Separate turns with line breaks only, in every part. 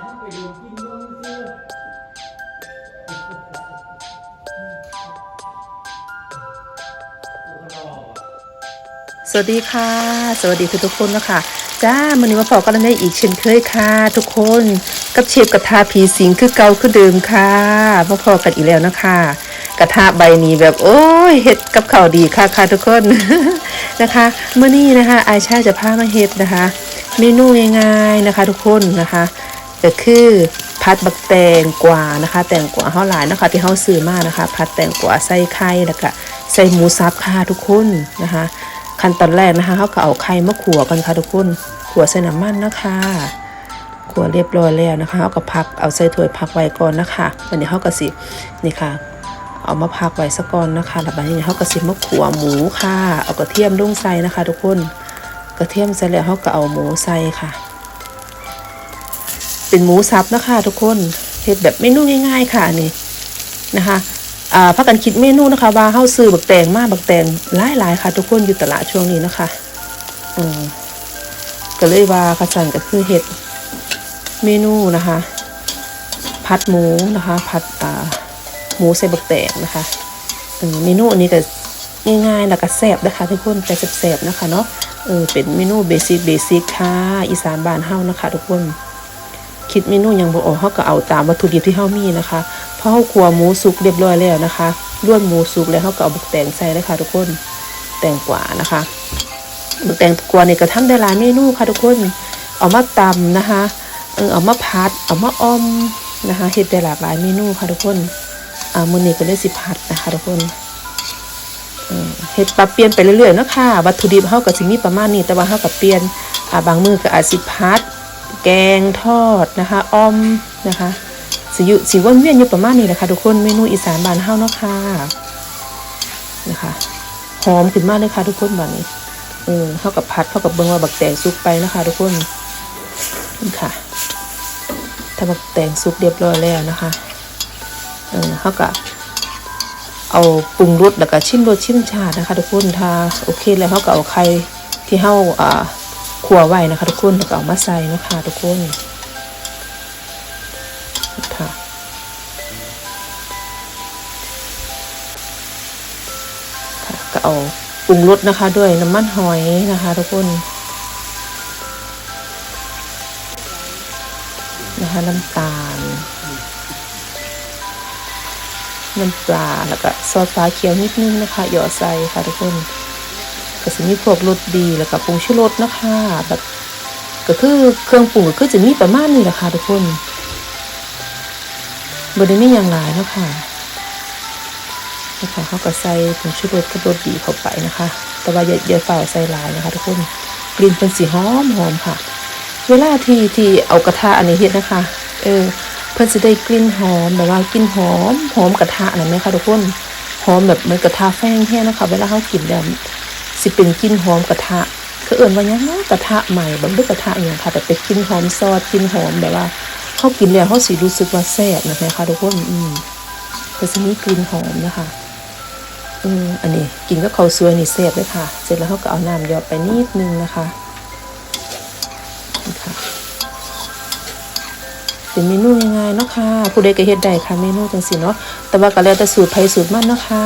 สวัสดีค่ะ สวัสดีทุกทุกคนนะคะจ้ามันนี้มาพอกันได้อีกเช่นเคยค่ะ ทุกคนกับเชฟกระทาผีสิงคือเก่าคือเดิมค่ะมาพอกันอีกแล้วนะคะ กระทะใบนี้แบบโอ้ยเฮ็ดกับข้าวดีค่ะค่ะทุกคนนะคะเมื่อนี้นะคะอาชาจะพามาเฮ็ดนะคะ เมนูง่ายๆนะคะ ทุกคนนะคะ ก็คือพัดบักแตงกวานะคะ แตงกวาเฮาหลายนะคะ ที่เฮาซื้อมานะคะ พัดแตงกวาใส่ไข่แล้วก็ใส่หมูสับค่ะทุกคนนะคะ ขั้นตอนแรกนะคะเขาก็เอาไข่มาขัวกันค่ะทุกคนขัวใส่น้ำมันนะคะขัวเรียบร้อยแล้วนะคะเอาก็พักเอาใส่ถ้วยพักไว้ก่อนนะคะวันนี้เขาก็สินี่ค่ะ เอามาพักไว้ซะก่อนนะคะแล้วบัดนี้เขาก็สิมาขัวหมูค่ะ เอากระเทียมลงใส่นะคะ ทุกคน กระเทียมใส่แล้วเขาก็เอาหมูใส่ค่ะ เป็นหมูสับนะคะทุกคนเฮ็ดแบบเมนูง่าย ๆ ค่ะนี่นะคะอ่าพักกันคิดเมนูนะคะว่าเฮาซื้อบักแตงมาบักแตงหลายๆค่ะ ทุกคนอยู่ตลาดช่วงนี้นะคะอืมก็เลยว่าคัสันก็คือเห็ดเมนูนะคะ ผัดหมูนะคะ ผัดอ่าหมูใส่บักแตงนะคะเมนูอันนี้ก็ง่ายๆแล้วก็แซ่บนะคะทุกคนแต่แซ่บๆนะคะเนาะเออเป็นเมนูเบสิกเบสิกค่ะอีสานบ้านเฮานะคะ ทุกคน คิดเมนูยังบ่ออกเฮาก็เอาตามวัตถุดิบที่เฮามีนะคะพอเฮาคั่วหมูสุกเรียบร้อยแล้วนะคะล้วนหมูสุกแล้วเฮาก็เอาบักแตงใส่เลยค่ะทุกคนแตงกวานะคะบักแตงกวานี่ก็ทำได้หลายเมนูค่ะทุกคนเอามาตำนะคะเออเอามาพัดเอามาออมนะคะเฮ็ดได้หลากหลายเมนูค่ะทุกคนอ่ามื้อนี้ก็เลยสิพัดนะคะทุกคนเออเฮ็ดปรับเปลี่ยนไปเรื่อยๆเนาะค่ะ วัตถุดิบเฮาก็สิมีประมาณนี้แต่ว่าเฮาก็เปลี่ยนอ่าบางมื้อก็อาจสิพัด แกงทอดนะคะอ้อมนะคะสิยู่สิวนเวียนอยู่ประมาณนี้แหละค่ะทุกคนเมนูอีสานบานเฮาเนาะค่ะนะคะหอมขึ้นมากเลยค่ะทุกคนบ้านนี้เออเข้ากับพัดเข้ากับเบิงว่าบักแตงสุกไปนะคะทุกคนนี่ค่ะถ้าบักแตงสุกเรียบร้อยแล้วนะคะเออเข้ากับเอาปรุงรสแล้วก็ชิมรสชิมชาตินะคะ ทุกคนถ้าโอเคแล้วเขาก็เอาไข่ที่เฮาอ่า ขัวไว้นะคะ ทุกคนแล้วก็เอามาใส่นะคะทุกคนค่ะค่ะก็เอาปรุงรสนะคะ ด้วยน้ำมันหอยนะคะ ทุกคนนะคะน้ำตาลน้ำปลาแล้วก็ซอสฟ้าเขียวนิดนึงนะคะหยอดใส่ค่ะทุกคน ก็จะมีพวกรสดีแล้วก็ปรุงชูรสนะคะแบบก็คือเครื่องปรุงก็คือจะมีประมาณนี้แหละค่ะทุกคนบได้มีอย่างหลายเนาะคะนะคะเขาก็ใส่ผงชูรสกับรสดีเข้าไปนะคะ แต่ว่าอย่าอย่าเฝ่าใส่หลายนะคะทุกคนกลิ่นเป็นสีหอมหอมค่ะ เวลาที่ที่เอากระทะอันนี้เฮ็ดนะคะ เออเพื่อจะได้กลิ่นหอมแบบว่ากลิ่นหอมหอมกระทะนั่นไหมคะทุกคนหอมแบบเหมือนกระทะแป้งแห้งนะคะ เวลาเขากินแล้ว สิเป็นกลิ่นหอมกระทะคือเอิ่นว่ายังเนาะกระทะใหม่บางด้วยกระทะอย่างค่ะแต่เป็นกลิ่นหอมซอสกลิ่นหอมแบบว่าเขากินแล้วเขาสิรู้สึกว่าแซ่บนะคะทุกคนอืมแต่สิมีกลิ่นหอมนะคะอืมอันนี้กินกับข้าวสวยนี่แซ่บเลยค่ะ เสร็จแล้วเขาก็เอาน้ำหยอดไปนิดนึงนะคะนี่ค่ะเป็นเมนูง่ายๆเนาะค่ะผู้ใดก็เฮ็ดได้ค่ะเมนูจังซี่เนาะแต่ว่าก็แล้วแต่สูตรไผสูตรมันเนาะค่ะ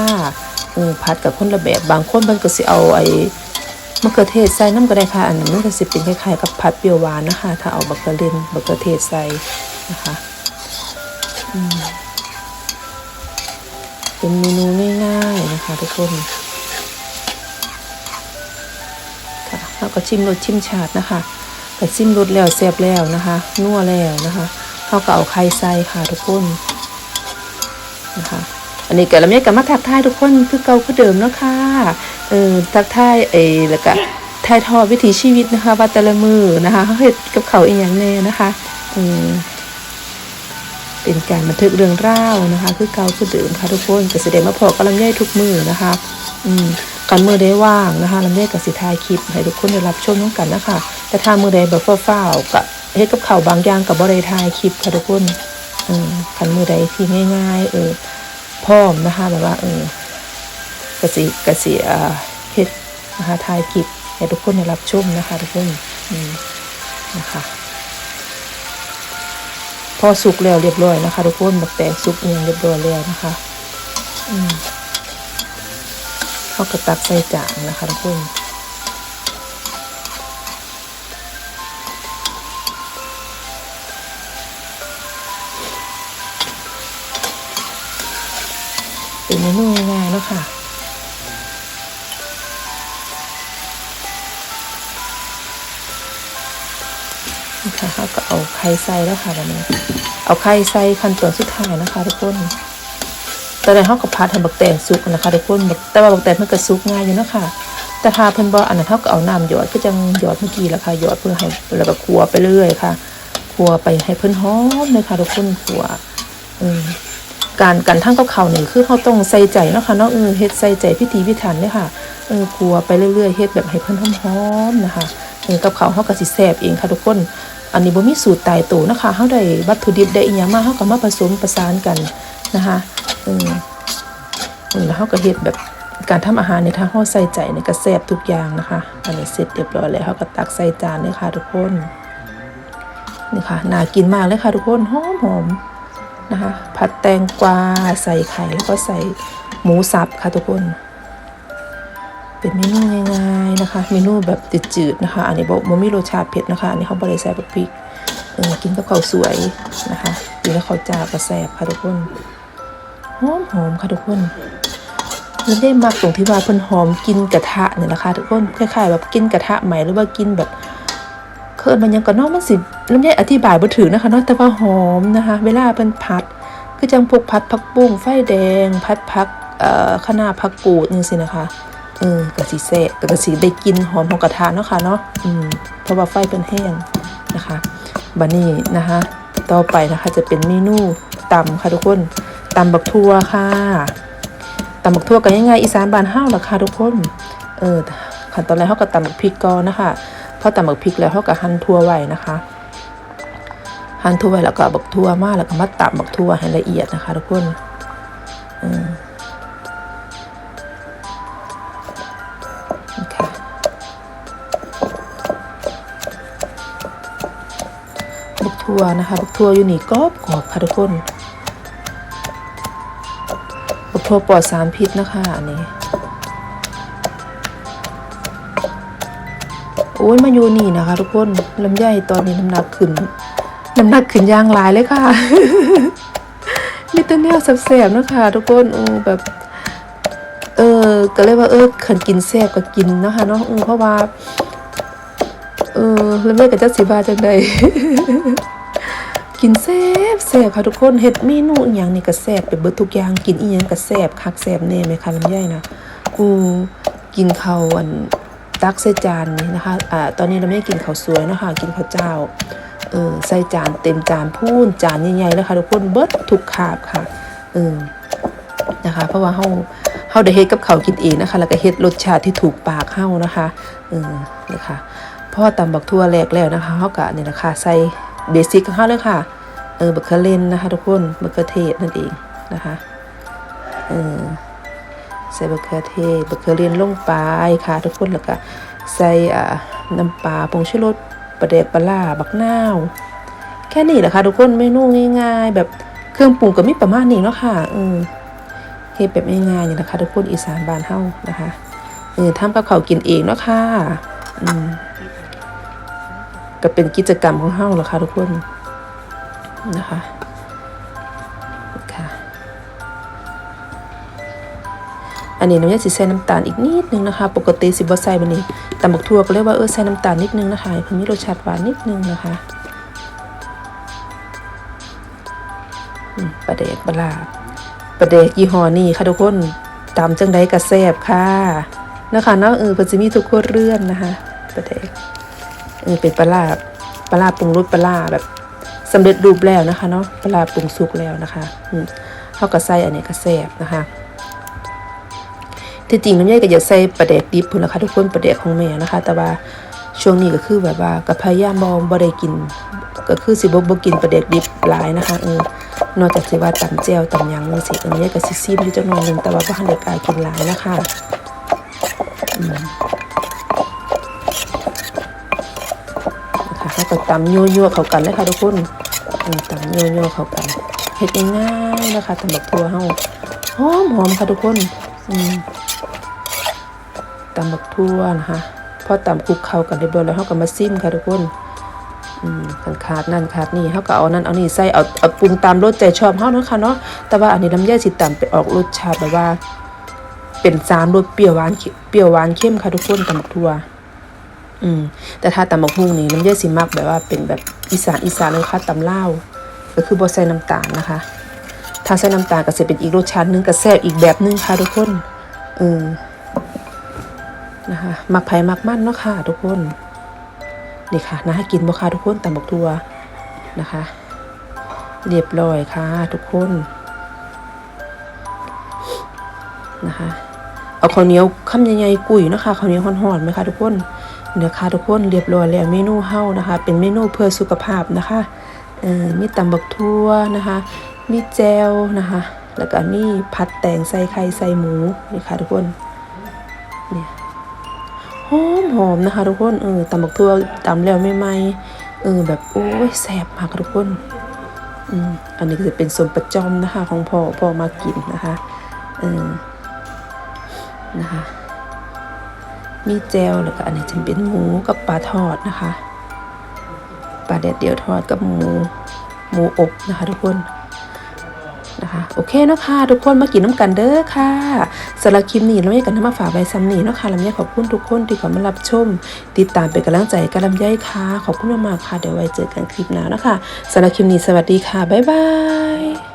เออผัดกับคนละแบบบางคนมันก็สิเอาไอ้มะเขือเทศใส่น้ำก็ได้ค่ะ อันนั้นมันก็สิเป็นคล้ายๆกับผัดเปรี้ยวหวานนะคะ ถ้าเอาบักเกอร์เลนบักเกอร์เทศใส่นะคะเป็นเมนูง่ายๆนะคะทุกคนค่ะแล้วก็ชิมรสชิมชาตินะคะก็ซิมรสแล้วแซ่บแล้วนะคะนัวแล้วนะคะเขาก็เอาไข่ใส่ค่ะทุกคนนะคะ อันนี้ก็ลำไยกับมาทักทายทุกคนคือเก่าคือเดิมเนาะค่ะเออทักทายเออแล้วก็ทายทอดวิถีชีวิตนะคะว่าแต่ละมือนะคะเขาเฮ็ดกับเขาวอีกอย่างแน่นะคะเออเป็นการบันทึกเรื่องเล่าวนะคะ คือเก่าคือเดิมค่ะทุกคนก็แสดงมาพอกับลำไยทุกมือนะคะ อืมกันมือได้ว่างนะคะลำไยกับสิทายคลิปให้ทุกคนได้รับชมน้องกันนะคะ แต่ถ้ามือใดแบบฟ้าๆกับเฮ็ดกับเขาบางอย่างกับบ่ได้ทายคลิปค่ะทุกคนอืมกันมือใดที่ง่าย ๆ เออ พร้อมนะคะแบบว่าเออกระสีกสิอ่าเฮ็ดนะคะทายกิบให้ทุกคนได้รับชมนะคะทุกคนนะคะพอสุกแล้วเรียบร้อยนะคะ ทุกคนแบบแต่สุกเองเรียบร้อยแล้วนะคะอืมเขากระตักใส่จานนะคะทุกคน เป็นเมนูง่ายๆเนาะค่ะนี่ค่ะเขาก็เอาไข่ใส่แล้วค่ะวันนี้ เอาไข่ใส่ขั้นตอนสุดท้ายนะคะทุกคนตอนแรกเขาก็พัดให้บักแตงสุกนะคะทุกคนแต่ว่าบักแตงมันก็สุกง่ายอยู่นะคะแต่ถ้าเพิ่นบ่อันนั้นเขาก็เอาน้ำหยอดก็จังหยอดเมื่อกี้แหละค่ะหยอดเพื่อให้แล้วก็คั่วไปเรื่อยค่ะคั่วไปให้เพิ่นหอมเลยค่ะทุกคนคั่วเออ การการทั้งกับเขาวนี่คือเขาต้องใส่ใจเนาะค่ะเนาะเออเฮ็ดใส่ใจพิธีพิถันเลยค่ะเออคั่วไปเรื่อยๆเฮ็ดแบบให้เพิ่นหอมๆนะคะเออกับเขาเขาก็สิแซ่บเองค่ะทุกคนอันนี้บ่มีสูตรตายตัวนะคะเฮาได้วัตถุดิบได้อีหยังมาเฮาก็มาผสมประสานกันนะคะเอออืมแล้วเขาก็เฮ็ดแบบการทำอาหารในทางเขาใส่ใจในกระแซบทุกอย่างนะคะ อันนี้เสร็จเรียบร้อยแล้วเขาก็ตักใส่จานเลยค่ะทุกคนนี่ค่ะน่ากินมากเลยค่ะทุกคนหอมหอมๆ นะคะ ผัดแตงกวาใส่ไข่แล้วก็ใส่หมูสับค่ะทุกคน เป็นเมนูง่ายๆนะคะ เมนูแบบจืดๆนะคะ อันนี้บอกมันมีรสชาติเผ็ดนะคะ อันนี้เขาบริใส่แบบพริกเออกินกับข้าวสวยนะคะกินกับข้าวจ้าก็แซ่บค่ะทุกคนหอมหอมค่ะทุกคนมันได้มากตรงที่ว่าเพิ่นหอมกินกระทะเนี่ยนะคะทุกคนคล้ายๆแบบกินกระทะใหม่หรือว่ากินแบบเคินมันยังก็นอกมันสิ ลำไยอธิบายบ่ถึงนะคะเนาะแต่ว่าหอมนะคะเวลาเพิ่นผัดคือจังพวกผัดผักบุ้งไฟแดงผัดผักเอ่อคะน้าผักกูดนี่สินะคะเออกะสิแซ่บกะสิได้กินหอมของกระทะเนาะค่ะเนาะอืมเพราะว่าไฟเป็นแห้งนะคะบัดนี้นะคะต่อไปนะคะจะเป็นเมนูตำค่ะทุกคนตำบักทั่วค่ะตำบักทั่วกันยังไงอีสานบานเฮาล่ะค่ะทุกคนเออขั้นตอนแรกเฮาก็ตำบักพริกก่อนนะคะพอตำบักพริกแล้วเฮาก็หั่นทั่วไว้นะคะ หั่นทั่วไว้แล้วก็บักทั่วมาแล้วก็มาตำบักทั่วให้ละเอียดนะคะทุกคนอืมบักทั่วนะคะบักทั่วอยู่นี่กรอบกรอบค่ะทุกคนบักทั่วปลอดสารพิษนะคะอันนี้โอ้ยมาอยู่นี่นะคะ ทุกคนลำไยตอนนี้น้ำหนักขึ้น น้ำหนักขึ้นย่างหลายเลยค่ะ มีแต่แนวแสบๆนะคะทุกคนอือแบบเออก็เลยว่าเออขันกินแซ่บก็กินนะคะเนาะเพราะว่าเออแล้วแม่ก็จะสิบาจังใดกินแซ่บแซ่บค่ะทุกคนเฮ็ดเมนูอหย่างนี่ก็แซ่บไปเบิดทุกอย่างกินอีหยังก็แซ่บคักแซ่บแน่ไหมคะลำไยนะกูกินข้าวอันตักใส่จานนี่นะคะอ่าตอนนี้เราไม่กินข้าวสวยนะคะกินข้าวเจ้า เออใส่จานเต็มจานพูนจานใหญ่ๆเลยค่ะทุกคนเบิดทุกคาบค่ะเออนะคะ เพราะว่าเฮาเฮาได้เฮ็ดกับเขากินเองนะคะ แล้วก็เฮ็ดรสชาติที่ถูกปากเฮานะคะเออนะคะพอตำบักทั่วแรกแล้วนะคะเฮาก็นี่นะคะใส่เบสิกของเฮาเลยค่ะเออบักเขือเลนนะคะ ทุกคนบักเขือเทศนั่นเองนะคะเออใส่บักเขือเทศบักเขือเลนลงไปค่ะ ทุกคนแล้วก็ใส่อ่าน้ำปลาผงชูรส ปลาเดกปลาล่าบักนาว แค่นี้แหละค่ะทุกคนเมนูง่ายๆ แบบเครื่องปรุงก็มีประมาณนี้เนาะค่ะเออเฮ็ดแบบง่ายๆนี่นะคะ ทุกคนอีสานบ้านเฮานะคะเออทำกับข้าวกินเองเนาะค่ะอืมก็เป็นกิจกรรมของเฮาแหละค่ะทุกคนนะคะค่ะอันนี้น้ำยาสีใส่น้ำตาลอีกนิดนึงนะคะ ปกติสิบ่ใส่บันนี้ ตำบักทั่วก็เรียกว่าเออใส่น้ำตาลนิดนึงนะคะเพิ่นมีรสชาติหวานนิดนึงนะคะปลาเดกปลาปลาเดกยี่ห้อนี้ค่ะทุกคนตำจังใดก็แซบค่ะนะคะเนาะเออเพิ่นสิมีทุกครัวเรื่อนนะคะปลาเดกเออเป็นปลาปลาปรุงรสปลาแบบสำเร็จรูปแล้วนะคะเนาะเวลาปรุงสุกแล้วนะคะอืมเขาก็ใส่อันนี้ก็แซบนะคะ ที่จริงน้ำยายก็อยากใส่ปลาแดกดิบพุ่นละค่ะทุกคนปลาแดกของแม่นะคะ แต่ว่าช่วงนี้ก็คือแบบว่ากับพยายามบ่บ่ได้กิน ก็คือสิบบกินปลาแดกดิบหลายนะคะเออนอกจากสิว่าตำแจ่วตำยังจังซี่น้ำยายก็สิซิมอยู่จักหน่อยหนึงแต่ว่าบ่ทันได้กล้ากินหลายนะคะนะคะก็ตำยั่วๆเข้ากันเลยค่ะทุกคนตำโยโย่เข้ากันเฮ็ดง่ายๆนะคะตำบักทั่วเฮาหอมหอมค่ะทุกคน อืม ตำบักทั่วนะคะพอตำคลุกเข้ากันเรียบร้อยแล้วเฮาก็มาซิมค่ะทุกคนกันขาดนั่นขาดนี่เฮาก็เอานั่นเอานี่ใส่เอาเอาปรุงตามรสใจชอบเฮาเนาะค่ะเนาะแต่ว่าอันนี้ลำไยสิตำไปออกรสชาติแบบว่า เป็นสามรสเปรี้ยวหวานเปรี้ยวหวานเข้มค่ะทุกคนตำบักทั่วอืมแต่ถ้าตำบักฮุ่งนี่น้ำเยอสิมักแบบว่าเป็นแบบอีสานอีสานเลยค่ะตำเลาก็คือบ่ใส่น้ำตาลนะคะ ถ้าใส่น้ำตาลก็จะเป็นอีกรสชาตินึงก็แซ่บอีกแบบนึงค่ะทุกคนเออ นะคะมักไผ่มักมันเนาะค่ะทุกคน นี่ค่ะนะกินบ่ค่ะทุกคนตำบักทัวนะคะ เรียบร้อยค่ะทุกคนนะคะเอาข้าวเหนียวคำใหญ่ๆกุยเนาะคะข้าวเหนียวห่อนๆไหมคะทุกคนเดี๋ยวค่ะทุกคนเรียบร้อยแล้วเมนูเฮานะคะ เป็นเมนูเพื่อสุขภาพนะคะเอ่อมีตำบักทั่วนะคะ มีแจวนะคะ แล้วก็มีผัดแตงใส่ไข่ใส่หมูนี่ค่ะทุกคน อมหอมนะคะ ทุกคนเออตำบักทั่วตำแล้วไม่ไหมเออแบบโอ้ยแซ่บมากทุกคนอืมอันนี้ก็จะเป็นส่วนประจอมนะคะ ของพ่อพ่อมากินนะคะเออนะคะ มีแจวแล้วก็อันนี้จะเป็นหมูกับปลาทอดนะคะปลาแดดเดียวทอดกับหมูหมูอบนะคะ ทุกคน นะคะ โอเคเนาะค่ะทุกคนมากินน้ำกันเด้อค่ะสารคลิปนี้เราไยกันทำมาฝากใบซ้ำนี่เนาะค่ะลำไยขอบคุณทุกคนที่เข้ามารับชม ติดตามเป็นกำลังใจกับลำไยค่ะขอบคุณมากๆค่ะเดี๋ยวไว้เจอกันคลิปหน้านะคะสารคลิปนี้สวัสดีค่ะบ๊ายบาย